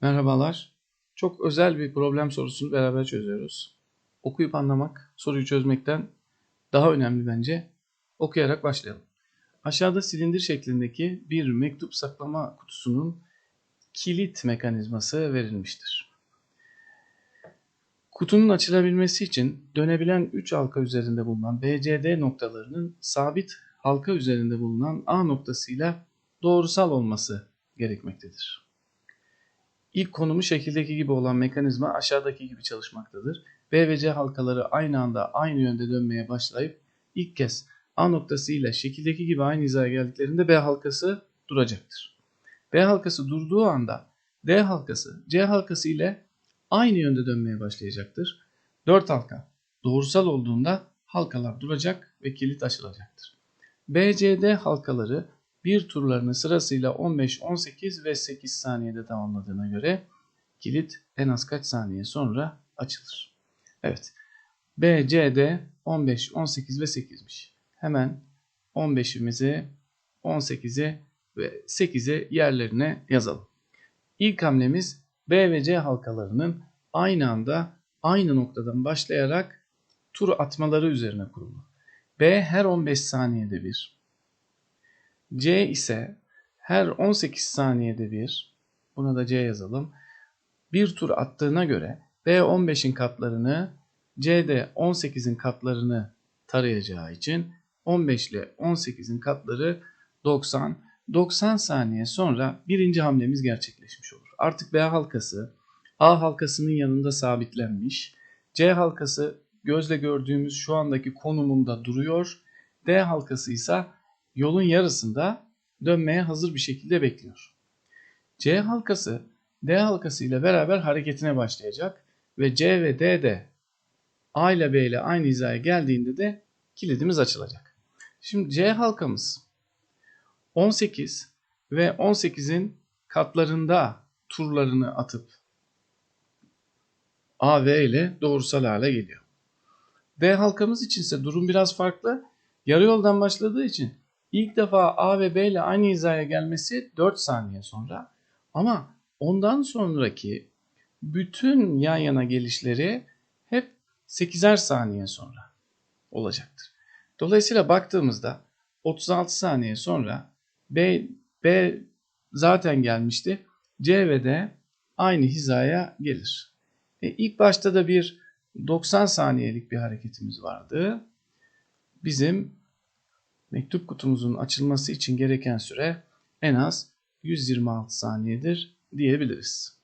Merhabalar. Çok özel bir problem sorusunu beraber çözüyoruz. Okuyup anlamak soruyu çözmekten daha önemli bence. Okuyarak başlayalım. Aşağıda silindir şeklindeki bir mektup saklama kutusunun kilit mekanizması verilmiştir. Kutunun açılabilmesi için dönebilen 3 halka üzerinde bulunan BCD noktalarının sabit halka üzerinde bulunan A noktasıyla doğrusal olması gerekmektedir. İlk konumu şekildeki gibi olan mekanizma aşağıdaki gibi çalışmaktadır. B ve C halkaları aynı anda aynı yönde dönmeye başlayıp ilk kez A noktası ile şekildeki gibi aynı hizaya geldiklerinde B halkası duracaktır. B halkası durduğu anda D halkası C halkası ile aynı yönde dönmeye başlayacaktır. 4 halka doğrusal olduğunda halkalar duracak ve kilit açılacaktır. BCD halkaları bir turlarını sırasıyla 15, 18 ve 8 saniyede tamamladığına göre kilit en az kaç saniye sonra açılır? Evet. BCD 15, 18 ve 8'miş. Hemen 15'imizi, 18'i ve 8'i yerlerine yazalım. İlk hamlemiz B ve C halkalarının aynı anda aynı noktadan başlayarak tur atmaları üzerine kurulu. B her 15 saniyede bir, C ise her 18 saniyede bir, buna da C yazalım, bir tur attığına göre B 15'in katlarını, C de 18'in katlarını tarayacağı için 15 ile 18'in katları 90. 90 saniye sonra birinci hamlemiz gerçekleşmiş olur. Artık B halkası A halkasının yanında sabitlenmiş. C halkası gözle gördüğümüz şu andaki konumunda duruyor. D halkası ise yolun yarısında dönmeye hazır bir şekilde bekliyor. C halkası D halkası ile beraber hareketine başlayacak ve C ve D de A ile B ile aynı hizaya geldiğinde de kilidimiz açılacak. Şimdi C halkamız 18 ve 18'in katlarında turlarını atıp A ve ile doğrusal hale geliyor. D halkamız için ise durum biraz farklı. Yarı yoldan başladığı için ilk defa A ve B ile aynı hizaya gelmesi 4 saniye sonra. Ama ondan sonraki bütün yan yana gelişleri hep 8'er saniye sonra olacaktır. Dolayısıyla baktığımızda 36 saniye sonra B, B zaten gelmişti. C ve D aynı hizaya gelir. E ilk başta da bir 90 saniyelik bir hareketimiz vardı. Bizim mektup kutumuzun açılması için gereken süre en az 126 saniyedir diyebiliriz.